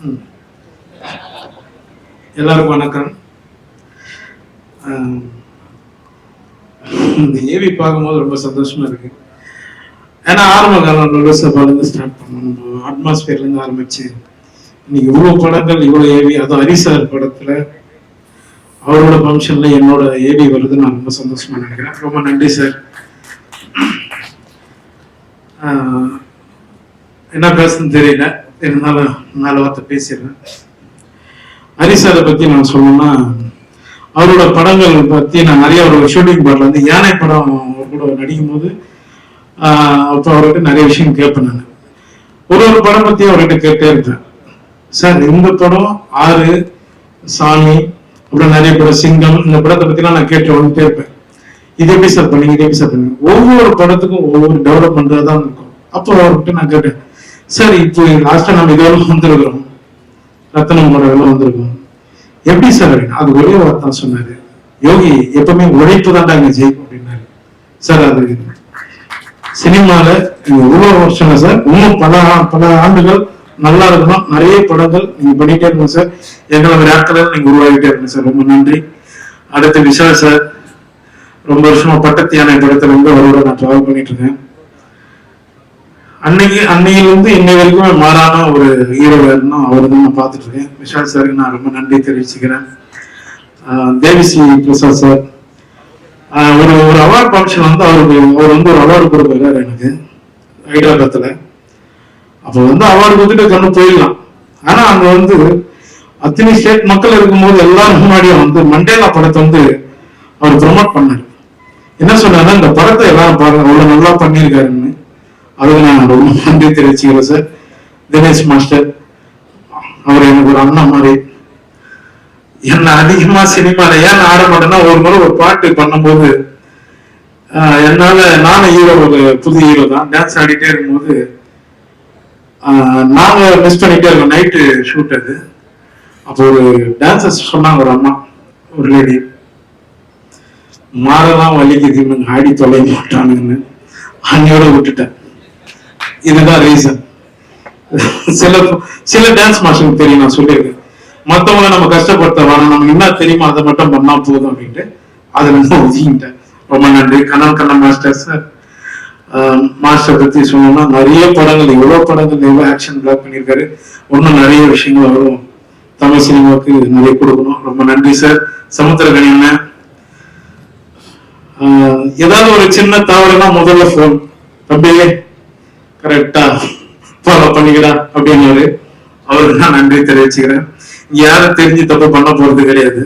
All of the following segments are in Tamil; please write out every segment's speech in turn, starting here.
ம். எல்லாருக்கும் வணக்கம். இந்த ஏவி பார்க்கும்போது ரொம்ப சந்தோஷமா இருக்கு. ஏன்னா ஆரம்ப காலம் லோகசபாலேருந்து ஸ்டார்ட் பண்ணோம் அட்மாஸ்பியர்லேருந்து ஆரம்பிச்சு இன்னைக்கு இவ்வளோ படங்கள் இவ்வளோ ஏவி அதுவும் ஹரிசார் படத்தில் அவரோட ஃபங்க்ஷனில் என்னோட ஏவி வருது நான் ரொம்ப சந்தோஷமாக நினைக்கிறேன். ரொம்ப நன்றி சார். என்ன பேசுன்னு தெரியல. இருந்தாலும் நாலு வார்த்தை பேசிடுறேன். ஹரிசாரை பத்தி நான் சொல்லணும்னா அவரோட படங்கள் பத்தி நான் நிறைய அவரோட ஷூட்டிங் பாடல வந்து யானை படம் அவர் கூட நடிக்கும் போது ஆஹ், அப்போ அவர்கிட்ட நிறைய விஷயம் கேட்பேன் நான். ஒரு ஒரு படம் பத்தி அவர்கிட்ட கேட்டே இருப்பேன். சார் இந்த படம் ஆறு சாமி அப்புறம் நிறைய படம் சிங்கம் இந்த படத்தை பற்றிலாம் நான் கேட்டு வந்துட்டே இருப்பேன். இதை எப்படி சார் பண்ணீங்க இதை எப்படி சார் பண்ணீங்க. ஒவ்வொரு படத்துக்கும் ஒவ்வொரு டெவலப்மெண்ட்டாக தான் இருக்கும். அப்போ அவர்கிட்ட நான் கேட்டேன் சார் இப்போ லாஸ்டா நம்ம இதோட வந்திருக்கிறோம். ரத்தனம் படம் வந்திருக்கோம் எப்படி சார் அப்படின்னு அது ஒரே வார்த்தை சொன்னாரு. யோகி எப்பவுமே உழைப்பு தான்டா இங்க ஜெயிக்கும் அப்படின்னாரு. சார் அது சினிமால நீங்க எவ்வளவு வருஷம் சார் இன்னும் பல பல ஆண்டுகள் நல்லா இருக்கணும். நிறைய படங்கள் நீங்க பண்ணிட்டே இருக்கணும் சார் எங்களை மாதிரி ஆட்களை நீங்க உருவாகிட்டே இருக்கணும் சார் ரொம்ப நன்றி. அடுத்து விஷா சார் ரொம்ப வருஷமா பட்டத்தியான படத்துல இருந்து அவரோட நான் டிராவல் பண்ணிட்டு இருக்கேன். அன்னைக்கு அன்னையிலிருந்து இன்னை வரைக்குமே மாறான ஒரு ஹீரோ அவர் தான் நான் பார்த்துட்டு இருக்கேன். விஷால் சாருக்கு நான் ரொம்ப நன்றி தெரிவிச்சுக்கிறேன். தேவிஸ்ரீ பிரசாத் சார். ஒரு ஒரு அவார்ட் ஃபங்க்ஷன் வந்து அவருக்கு அவர் வந்து ஒரு அவார்டு கொடுக்குறாரு எனக்கு ஹைதராபாத்தில் அப்போ வந்து அவார்டு கொடுத்துட்டு கண்ணு போயிடலாம். ஆனால் அங்கே வந்து அத்தனை ஸ்டேட் மக்கள் இருக்கும்போது எல்லாரும் முன்னாடியும் வந்து மண்டேலா படத்தை வந்து அவர் ப்ரொமோட் பண்ணார். என்ன சொன்னார்னா இந்த படத்தை எல்லாரும் பாருங்க அவ்வளோ நல்லா பண்ணியிருக்காரு அதுக்கு நான் ரொம்ப நன்றி தெரிவிச்சுக்கிறேன் சார் தினேஷ் மாஸ்டர் அவர் எனக்கு ஒரு அண்ணன் மாதிரி. என்ன அதிகமா சினிமால ஏன் ஆட மாட்டேன்னா ஒரு முறை ஒரு பாட்டு பண்ணும்போது என்னால நானும் ஹீரோ ஒரு புது ஹீரோ தான். டான்ஸ் ஆடிட்டே இருக்கும்போது நாங்க மிஸ் பண்ணிட்டே இருக்கோம். நைட்டு ஷூட் அது. அப்போ ஒரு டான்சர்ஸ் சொன்னாங்க ஒரு அம்மா ஒரு லேடி மாறலாம் வலிக்குது ஆடி தொலை மாட்டானுங்கன்னு அன்னையோட விட்டுட்டேன். இதுதான் ரீசன் சில சில டான்ஸ் மாஸ்டருக்கு தெரியும் நான் சொல்லியிருக்கேன். மத்தவங்க நம்ம கஷ்டப்படுத்த வேணாம் நமக்கு என்ன தெரியுமோ அதை மட்டும் பண்ணா போதும் அப்படின்ட்டு அதை இருந்து ஒதுக்கிட்டேன் ரொம்ப நன்றி. Kannan Kannan master sir master பத்தி சொல்லணும்னா நிறைய படங்கள் எவ்வளவு படங்கள் எவ்வளவு ஆக்ஷன் பிளாக் பண்ணியிருக்காரு. இன்னும் நிறைய விஷயங்கள் வரும். தமிழ் சினிமாவுக்கு நிறைய கொடுக்கணும். ரொம்ப நன்றி சார் சமுத்திரகணி அண்ணன் ஆஹ் ஏதாவது ஒரு சின்ன தவறுனா முதல்ல போன் தம்பியே. கரெக்டா ஃபாலோ பண்ணிக்கிறான் அப்படின்னு அவருக்கு நான் நன்றி தெரிவிச்சுக்கிறேன். இங்க யாரும் தெரிஞ்சு தப்பு பண்ண போறது கிடையாது.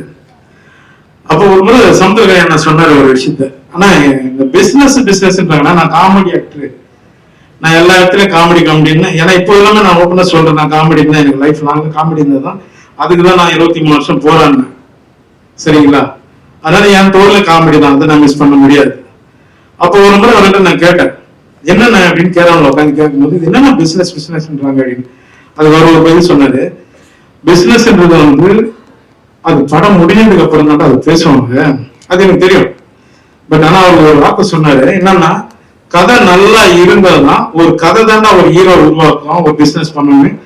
அப்போ ஒரு முறை சமுத்திரகனி என்ன சொன்னார் ஒரு விஷயத்த. ஆனா இந்த பிசினஸ் பிசினஸ்ன்றாங்கன்னா நான் காமெடி ஆக்டர் நான் எல்லா இடத்துலயும் காமெடி காமெடின்னு ஏன்னா இப்போ எல்லாமே நான் ஓப்பனா சொல்றேன். நான் காமெடி தான் எனக்கு லைஃப் லாங் காமெடி இருந்தது தான். அதுக்கு தான் நான் இருபத்தி மூணு வருஷம் போராடினேன். சரிங்களா? அதனால என் தோல்ல காமெடி தான். அதை நான் மிஸ் பண்ண முடியாது. அப்போ ஒரு முறை அவர்கிட்ட நான் கேட்டேன். என்னென்ன அப்படின்னு கேரளாவில் உட்காந்து கேட்கும்போது இது என்னென்ன பிசினஸ் பிசினஸ்ன்றாங்க அப்படின்னு. அதுக்கு அவர் ஒரு பதில் சொன்னாரு. பிசினஸ்ன்றது வந்து அது படம் முடிஞ்சதுக்கு அப்புறம் தான் அது பேசுவாங்க. அது எனக்கு தெரியும். பட் ஆனா அவர் ஒரு வாக்கு சொன்னாரு. என்னன்னா கதை நல்லா இருந்தாதான் ஒரு கதை தானே ஒரு ஹீரோ உருவாக்கும் ஒரு பிசினஸ் பண்ணணும்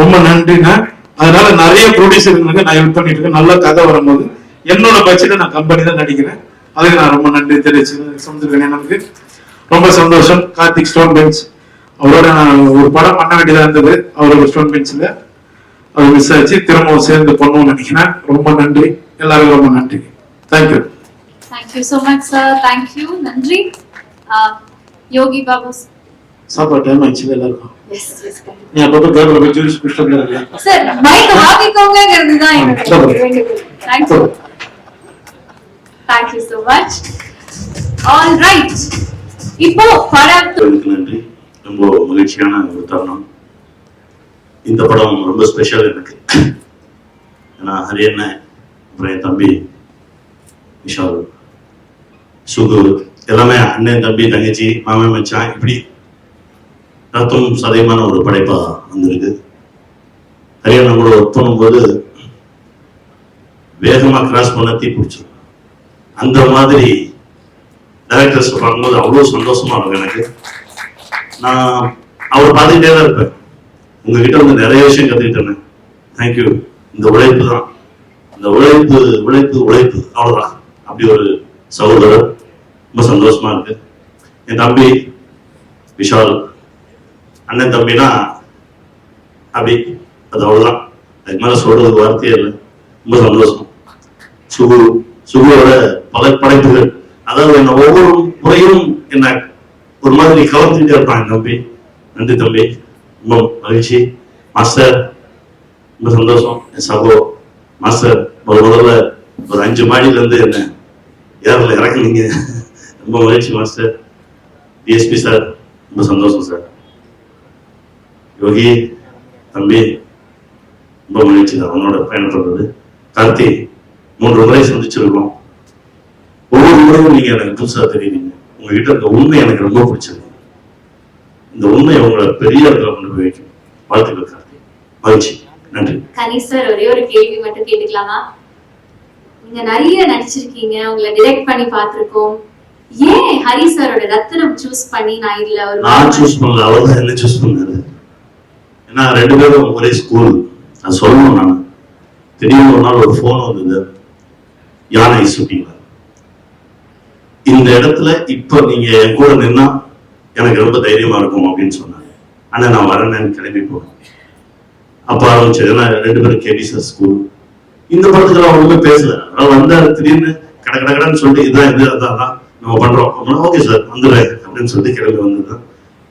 ரொம்ப நன்றிண்ணா. அதனால நிறைய ப்ரொடியூசர்களுக்கு நான் ஹெல்ப் பண்ணிட்டு இருக்கேன். நல்ல கதை வரும்போது என்னோட பட்ஜெட்டை நான் கம்பெனி தான் நடிக்கிறேன். அதுக்கு நான் ரொம்ப நன்றி தெரிவிச்சு சமுத்திரகன் எனக்கு ரொம்ப சந்தோஷம். Karthik stone bench. அவரோட நான் ஒரு படம் பண்ண வேண்டியதா இருந்தது. அவரோட ஸ்டோன் பெஞ்ச்ல. அது மிஸ் ஆச்சு. திரும்பவும் சேர்ந்து பண்ணுவோம்னு நினைக்கிறேன். ரொம்ப நன்றி. எல்லாருக்கும் ரொம்ப நன்றி. Thank you thank you so much sir thank you நன்றி. ஆஹ், யோகி பாபு. சாப்பாடு டைம் ஆயிடுச்சு எல்லாருக்கும்? நீ அப்பப்போ கேபிள் போய் ஜூஸ் குடிச்சிட்டு இருக்கியா சார் மைக் வாங்கிக்கோங்கிறது தான் எனக்கு சரி. வேண்டுகோள் thank you thank you so much all right இப்போ நன்றி. ரொம்ப மகிழ்ச்சியான ஒரு தருணம். இந்த படம் ரொம்ப ஸ்பெஷல் எனக்கு. ஏன்னா ஹரி அண்ணன் அப்புறம் என் தம்பி விஷால் சுகு எல்லாமே அண்ணன் தம்பி தங்கச்சி மாமன் மச்சான் இப்படி ரத்தம் சதயமான ஒரு படைப்பா வந்திருக்கு. ஹரியானா கூட ஒர்க் பண்ணும்போது வேகமா கிராஸ் பண்ண தீ பிடிச்சிருக்கும் அந்த மாதிரி டைரக்டர்ஸ் பார்க்கும்போது அவ்வளோ சந்தோஷமா இருக்கும் எனக்கு. நான் அவரை பார்த்துக்கிட்டே தான் இருப்பேன். உங்ககிட்ட வந்து நிறைய விஷயம் கற்றுக்கிட்டேன் தேங்க்யூ இந்த உழைப்பு தான். இந்த உழைப்பு உழைப்பு உழைப்பு. அவ்வளோதான் அப்படி ஒரு சகோதரர். ரொம்ப சந்தோஷமா இருக்கு. என் தம்பி விஷால். அண்ணன் தம்பினா அப்படி அது அவ்வளோதான் அதுக்கு மேலே சொல்றதுக்கு வார்த்தையே இல்லை. ரொம்ப சந்தோஷம். சுகு சுகுவோட பல படைப்புகள். அதாவது என்ன ஒவ்வொரு முறையும் என்ன ஒரு மாதிரி கவர்ந்துட்டே இருப்பாங்க தம்பி. நன்றி தம்பி. ரொம்ப மகிழ்ச்சி. மாஸ்டர் ரொம்ப சந்தோஷம். என் சகோ மாஸ்டர் முதல் முதல்ல ஒரு அஞ்சு மாடியில இருந்து என்ன ஏரில் இறக்குனீங்க. ரொம்ப மகிழ்ச்சி மாஸ்டர். டிஎஸ்பி சார் ரொம்ப சந்தோஷம் சார் யோகி தம்பி ரொம்ப மகிழ்ச்சி தான் அவனோட பயணப்படுறது கார்த்தி மூன்று முறை சந்திச்சிருக்கோம் முறையும் நீங்க எனக்கு புதுசா தெரியுறீங்க உங்ககிட்ட இருக்க உண்மை எனக்கு ரொம்ப பிடிச்சிருக்கு. இந்த உண்மை உங்களை பெரிய இடத்துல கொண்டு போய் வைக்கும். வாழ்த்துக்கள் கார்த்தி. மகிழ்ச்சி. நன்றி. கனி சார் ஒரே ஒரு கேள்வி மட்டும் கேட்டுக்கலாமா? நீங்க நிறைய நடிச்சிருக்கீங்க. உங்களை டிரெக்ட் பண்ணி பார்த்திருக்கோம். ஏன் ஹரி சாரோட ரத்தினம் சூஸ் பண்ணி நான் இதுல ஒரு நான் சூஸ் பண்ணல. அவர் தான் என்ன சூஸ் பண்ணாரு. ஏன்னா ரெண்டு பேரும் ஒரே ஸ்கூல் நான் சொல்லணும் நான். திடீர்னு ஒரு நாள் ஒரு ஃபோன் வந்தது. யானை ஷூட்டிங்ல இந்த இடத்துல இப்ப நீங்க என் கூட நின்னா எனக்கு ரொம்ப தைரியமா இருக்கும் அப்படின்னு சொன்னாங்க. ஆனா நான் வரேன்னு கிளம்பி போனேன் அப்ப ஆரம்பிச்சது ஏன்னா ரெண்டு பேரும் சார் ஸ்கூல் இந்த படத்துக்கு அவன் ஒண்ணுமே பேசல. அவர் வந்தாரு திடீர்னு கட கட கடன்னு சொல்லிட்டு இதான் இது அதான் நம்ம பண்றோம். அப்படின்னா ஓகே சார் வந்துடுறேன் அப்படின்னு சொல்லிட்டு கிளம்பி வந்தது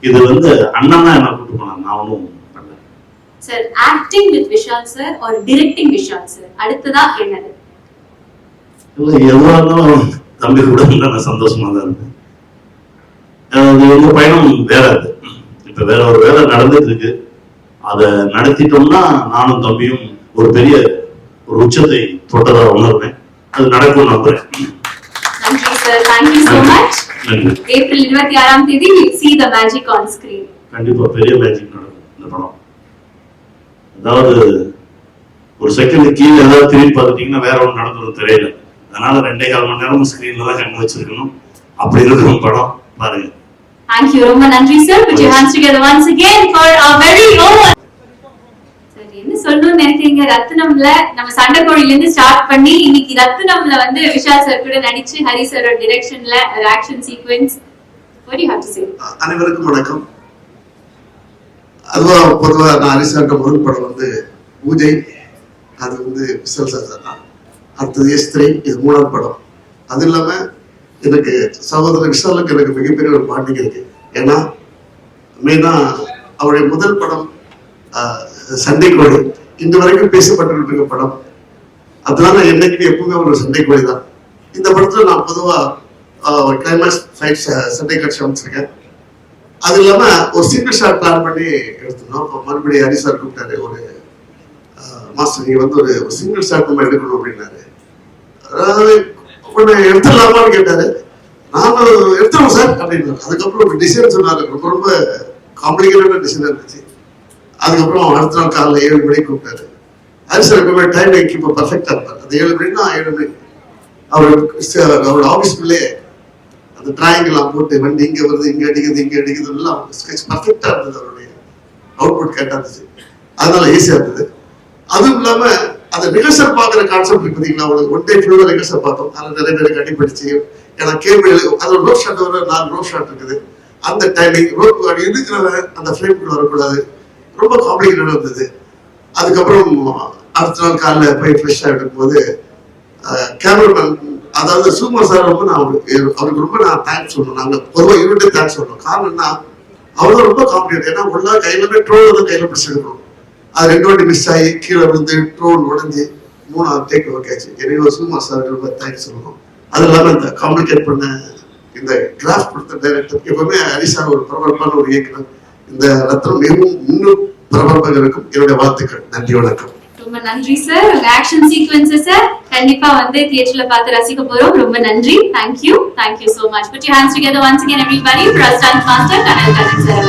இது வந்து அண்ணன் தான் என்ன கூட்டு போனாங்க நான் ஒன்றும் sir acting with Vishal sir ஒரு டிரெக்டிங் விஷால் சார்? அடுத்ததா என்னது? இல்லை எவ்வளோ இருந்தாலும் தம்பி கூட நான் சந்தோஷமா தான் இருப்பேன். அது உங்க பயணம் வேற அது. இப்ப வேற ஒரு வேலை நடந்துட்டு இருக்கு அதை நடத்திட்டோம்னா நானும் தம்பியும் ஒரு பெரிய ஒரு உச்சத்தை தொட்டதா உணர்வேன். அது நடக்கும் நம்புறேன். ஏப்ரல் இருபத்தி ஆறாம் தேதி see the magic on screen கண்டிப்பா பெரிய மேஜிக் நடக்கும் இந்த படம். அதாவது ஒரு செகண்ட் கீழே ஏதாவது திரும்பி பார்த்துட்டீங்கன்னா வேற ஒன்று நடந்தது தெரியல. அதனால ரெண்டே கால் மணி நேரம் ஸ்கிரீன்ல தான் கண்ணு வச்சிருக்கணும். அப்படி இருக்கும் படம் பாருங்க. தேங்க்யூ ரொம்ப நன்றி sir put your hands together once again for our very own sir என்ன சொல்லணும்னு நினைக்கிறீங்க? ரத்னம்ல நம்ம சண்டைக்கோழில இருந்து ஸ்டார்ட் பண்ணி இன்னைக்கு ரத்னம்ல வந்து விஷால் சார் கூட நடிச்சு ஹரி சாரோட டிரெக்ஷன்ல action sequence you have to say? அனைவருக்கும் வணக்கம். அதுவா பொதுவா நான் ஹரிசார்ட்ட முதல் படம் வந்து பூஜை. அது வந்து விசல் சார் தான். அடுத்தது எஸ்திரை இது மூணாவது படம். அது இல்லாம எனக்கு சகோதரர் விஷாலுக்கு எனக்கு மிகப்பெரிய ஒரு பாண்டிங் இருக்கு. ஏன்னா மெயினா அவருடைய முதல் படம் சண்டை கோழி. இன்று வரைக்கும் பேசப்பட்டு இருக்க படம். அதனால என்னைக்கு எப்பவுமே ஒரு சண்டை கோழி தான். இந்த படத்துல நான் பொதுவா ஒரு கிளைமேக்ஸ் ஃபைட் சண்டை காட்சி அமைச்சிருக்கேன். அது இல்லாம ஒரு சிங்கிள் ஷாட் பிளான் பண்ணி எடுத்துருந்தோம். அப்போ மறுபடியும் ஹரி சார் கூப்பிட்டாரு ஒரு மாஸ்டர் நீங்க வந்து ஒரு சிங்கிள் ஷாட் நம்ம எடுக்கணும் அப்படின்னாரு. அதாவது எடுத்துடலாமான்னு கேட்டாரு. நானும் எடுத்துருவோம் சார் அப்படின்னு அதுக்கப்புறம் ஒரு டிசைன் சொன்னாரு. ரொம்ப ரொம்ப காம்ப்ளிகேட்டடான டிசைன் இருந்துச்சு. அதுக்கப்புறம் அடுத்த நாள் காலைல ஏழு மணிக்கு கூப்பிட்டாரு. அது சார் எப்பவுமே டைமிங் இப்போ பர்ஃபெக்டாக இருப்பார். அது ஏழு மணினா ஏழு மணி. அவர் அவரோட ஆஃபீஸ்க்குள்ளே அந்த டிராயிங் எல்லாம் போட்டு வண்டி இங்கே வருது இங்கே அடிக்குது இங்கே அடிக்குது எல்லாம் ஸ்கெச் பர்ஃபெக்டாக இருந்தது அவருடைய அவுட்புட் கரெக்டாக இருந்துச்சு. அதனால ஈஸியாக இருந்தது. அதுவும் இல்லாமல் அந்த ரிகர்சல் பாக்குற கான்செப்ட் இருக்கு பாத்தீங்களா ஒரு ஒன் டே ஃபுல்லா ரிகர்சல் பார்த்தோம். அதில் நிறைய பேருக்கு அடிப்படிச்சு ஏன்னா கேள்வி அது ரோப் ஷாட் வர நாலு ரோப் ஷாட் இருக்குது. அந்த டைமிங் ரோப் இருக்கிறவன் அந்த ஃப்ரேம்குள்ள வரக்கூடாது. ரொம்ப காம்ப்ளிகேட்டடா இருந்தது. அதுக்கப்புறம் அடுத்த நாள் காலைல போய் ஃப்ரெஷ்ஷாக எடுக்கும்போது கேமராமேன் அதாவது சூப்பர் சார் ரொம்ப நான் அவருக்கு அவருக்கு ரொம்ப நான் தேங்க்ஸ் சொல்லணும். நாங்கள் பொதுவாக யூனிட்டே தேங்க்ஸ் சொல்லணும். காரணம் என்ன? அவ்வளோ ரொம்ப காம்ப்ளிகேட் ஏன்னா ஒன்றா கையில போய் தான் கையில் பிடிச்சி எடுக்கணும் அது ரெண்டு வாட்டி மிஸ் ஆகி கீழே விழுந்து ட்ரோன் உடஞ்சி மூணாவது டேக் ஓகே ஆச்சு ஒரு சூப்பர் சார் ரொம்ப தேங்க்ஸ் சொல்லணும் அது இல்லாமல் இந்த காம்ப்ளிகேட் பண்ண இந்த கிராஃப்ட் கொடுத்த டைரக்டர் எப்பவுமே ஹரிசார் ஒரு பிரபலமான ஒரு இயக்குனர் இந்த ரத்னம் மிகவும் இன்னும் பிரபலமாக இருக்கும் என்னுடைய வாழ்த்துக்கள் நன்றி வணக்கம் ரொம்ப நன்றி சார் உங்க ஆக்ஷன் சீக்வென்சஸ் கண்டிப்பா வந்து தியேட்டர்ல பார்த்து ரசிக்க போறோம். ரொம்ப நன்றி. Thank you thank you so much put you hands together once again everybody for our stunt master Kanal sir